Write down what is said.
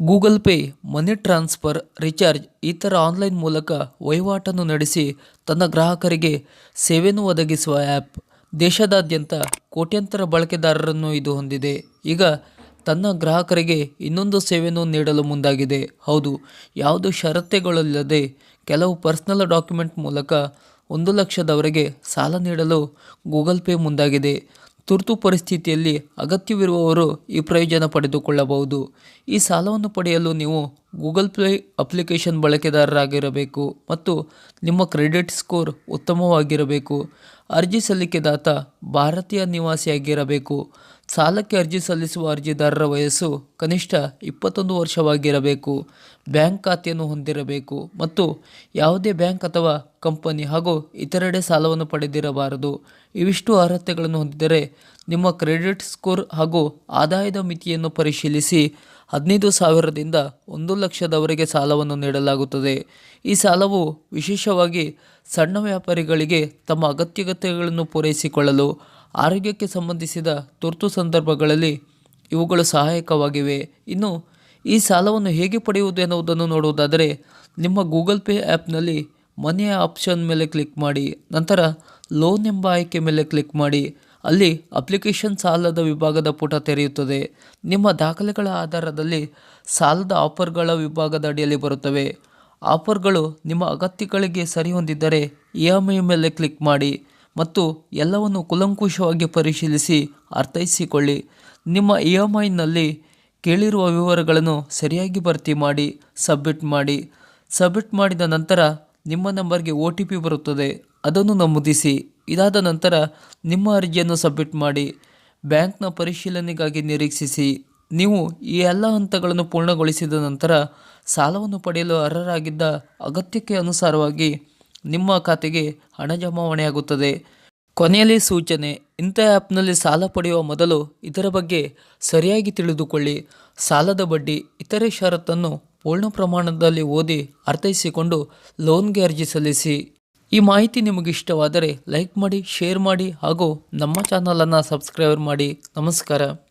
Google pay, money transfer, recharge ಇತರ online ಮೂಲಕ ವಹಿವಾಟನ್ನು ನಡೆಸಿ ತನ್ನ ಗ್ರಾಹಕರಿಗೆ ಸೇವೆಯನ್ನು ಒದಗಿಸುವ ಆ್ಯಪ್ ದೇಶದಾದ್ಯಂತ ಕೋಟ್ಯಂತರ ಬಳಕೆದಾರರನ್ನು ಇದು ಹೊಂದಿದೆ. ಈಗ ತನ್ನ ಗ್ರಾಹಕರಿಗೆ ಇನ್ನೊಂದು ಸೇವೆಯನ್ನು ನೀಡಲು ಮುಂದಾಗಿದೆ. ಹೌದು, ಯಾವುದು ಷರತ್ತುಗಳಿಲ್ಲದೆ ಕೆಲವು ಪರ್ಸ್ನಲ್ ಡಾಕ್ಯುಮೆಂಟ್ ಮೂಲಕ ಒಂದು ಲಕ್ಷದವರೆಗೆ ಸಾಲ ನೀಡಲು ಗೂಗಲ್ ಪೇ ಮುಂದಾಗಿದೆ. ತುರ್ತು ಪರಿಸ್ಥಿತಿಯಲ್ಲಿ ಅಗತ್ಯವಿರುವವರು ಈ ಪ್ರಯೋಜನ ಪಡೆದುಕೊಳ್ಳಬಹುದು. ಈ ಸಾಲವನ್ನು ಪಡೆಯಲು ನೀವು ಗೂಗಲ್ ಪ್ಲೇ ಅಪ್ಲಿಕೇಶನ್ ಬಳಕೆದಾರರಾಗಿರಬೇಕು ಮತ್ತು ನಿಮ್ಮ ಕ್ರೆಡಿಟ್ ಸ್ಕೋರ್ ಉತ್ತಮವಾಗಿರಬೇಕು. ಅರ್ಜಿ ಸಲ್ಲಿಕೆದಾತ ಭಾರತೀಯ ನಿವಾಸಿಯಾಗಿರಬೇಕು. ಸಾಲಕ್ಕೆ ಅರ್ಜಿ ಸಲ್ಲಿಸುವ ಅರ್ಜಿದಾರರ ವಯಸ್ಸು ಕನಿಷ್ಠ ಇಪ್ಪತ್ತೊಂದು ವರ್ಷವಾಗಿರಬೇಕು. ಬ್ಯಾಂಕ್ ಖಾತೆಯನ್ನು ಹೊಂದಿರಬೇಕು ಮತ್ತು ಯಾವುದೇ ಬ್ಯಾಂಕ್ ಅಥವಾ ಕಂಪನಿ ಹಾಗೂ ಇತರೆಡೆ ಸಾಲವನ್ನು ಪಡೆದಿರಬಾರದು. ಇವಿಷ್ಟು ಅರ್ಹತೆಗಳನ್ನು ಹೊಂದಿದರೆ ನಿಮ್ಮ ಕ್ರೆಡಿಟ್ ಸ್ಕೋರ್ ಹಾಗೂ ಆದಾಯದ ಮಿತಿಯನ್ನು ಪರಿಶೀಲಿಸಿ ಹದಿನೈದು ಸಾವಿರದಿಂದ ಒಂದು ಲಕ್ಷದವರೆಗೆ ಸಾಲವನ್ನು ನೀಡಲಾಗುತ್ತದೆ. ಈ ಸಾಲವು ವಿಶೇಷವಾಗಿ ಸಣ್ಣ ವ್ಯಾಪಾರಿಗಳಿಗೆ ತಮ್ಮ ಅಗತ್ಯಗತ್ಯಗಳನ್ನು ಪೂರೈಸಿಕೊಳ್ಳಲು ಆರೋಗ್ಯಕ್ಕೆ ಸಂಬಂಧಿಸಿದ ತುರ್ತು ಸಂದರ್ಭಗಳಲ್ಲಿ ಇವುಗಳು ಸಹಾಯಕವಾಗಿವೆ. ಇನ್ನು, ಈ ಸಾಲವನ್ನು ಹೇಗೆ ಪಡೆಯುವುದು ಎನ್ನುವುದನ್ನು ನೋಡುವುದಾದರೆ, ನಿಮ್ಮ ಗೂಗಲ್ ಪೇ ಆ್ಯಪ್ನಲ್ಲಿ ಮನೆಯ ಆಪ್ಷನ್ ಮೇಲೆ ಕ್ಲಿಕ್ ಮಾಡಿ, ನಂತರ ಲೋನ್ ಎಂಬ ಆಯ್ಕೆ ಮೇಲೆ ಕ್ಲಿಕ್ ಮಾಡಿ, ಅಲ್ಲಿ ಅಪ್ಲಿಕೇಶನ್ ಸಾಲದ ವಿಭಾಗದ ಪುಟ ತೆರೆಯುತ್ತದೆ. ನಿಮ್ಮ ದಾಖಲೆಗಳ ಆಧಾರದಲ್ಲಿ ಸಾಲದ ಆಫರ್ಗಳ ವಿಭಾಗದ ಅಡಿಯಲ್ಲಿ ಬರುತ್ತವೆ. ಆಫರ್ಗಳು ನಿಮ್ಮ ಅಗತ್ಯಗಳಿಗೆ ಸರಿ ಹೊಂದಿದ್ದರೆ ಇ ಎಂ ಐ ಮೇಲೆ ಕ್ಲಿಕ್ ಮಾಡಿ ಮತ್ತು ಎಲ್ಲವನ್ನು ಕುಲಂಕುಷವಾಗಿ ಪರಿಶೀಲಿಸಿ ಅರ್ಥೈಸಿಕೊಳ್ಳಿ. ನಿಮ್ಮ ಇ ಎಂ ಐನಲ್ಲಿ ಕೇಳಿರುವ ವಿವರಗಳನ್ನು ಸರಿಯಾಗಿ ಭರ್ತಿ ಮಾಡಿ, ಸಬ್ಮಿಟ್ ಮಾಡಿ. ಸಬ್ಮಿಟ್ ಮಾಡಿದ ನಂತರ ನಿಮ್ಮ ನಂಬರ್ಗೆ ಒ ಟಿ ಪಿ ಬರುತ್ತದೆ. ಅದನ್ನು ನಮೂದಿಸಿ. ಇದಾದ ನಂತರ ನಿಮ್ಮ ಅರ್ಜಿಯನ್ನು ಸಬ್ಮಿಟ್ ಮಾಡಿ. ಬ್ಯಾಂಕ್ನ ಪರಿಶೀಲನೆಗಾಗಿ ನಿರೀಕ್ಷಿಸಿ. ನೀವು ಈ ಎಲ್ಲ ಹಂತಗಳನ್ನು ಪೂರ್ಣಗೊಳಿಸಿದ ನಂತರ ಸಾಲವನ್ನು ಪಡೆಯಲು ಅರ್ಹರಾಗಿದ್ದ ಅಗತ್ಯಕ್ಕೆ ಅನುಸಾರವಾಗಿ ನಿಮ್ಮ ಖಾತೆಗೆ ಹಣ ಜಮಾವಣೆಯಾಗುತ್ತದೆ. ಕೊನೆಯಲ್ಲಿ ಸೂಚನೆ, ಇಂಥ ಆ್ಯಪ್ನಲ್ಲಿ ಸಾಲ ಪಡೆಯುವ ಮೊದಲು ಇದರ ಬಗ್ಗೆ ಸರಿಯಾಗಿ ತಿಳಿದುಕೊಳ್ಳಿ. ಸಾಲದ ಬಡ್ಡಿ, ಇತರೆ ಷರತ್ತನ್ನು ಪೂರ್ಣ ಪ್ರಮಾಣದಲ್ಲಿ ಓದಿ ಅರ್ಥೈಸಿಕೊಂಡು ಲೋನ್ಗೆ ಅರ್ಜಿ ಸಲ್ಲಿಸಿ. ಈ ಮಾಹಿತಿ ನಿಮಗಿಷ್ಟವಾದರೆ ಲೈಕ್ ಮಾಡಿ, ಶೇರ್ ಮಾಡಿ ಹಾಗೂ ನಮ್ಮ ಚಾನಲನ್ನು ಸಬ್ಸ್ಕ್ರೈಬ್ ಮಾಡಿ. ನಮಸ್ಕಾರ.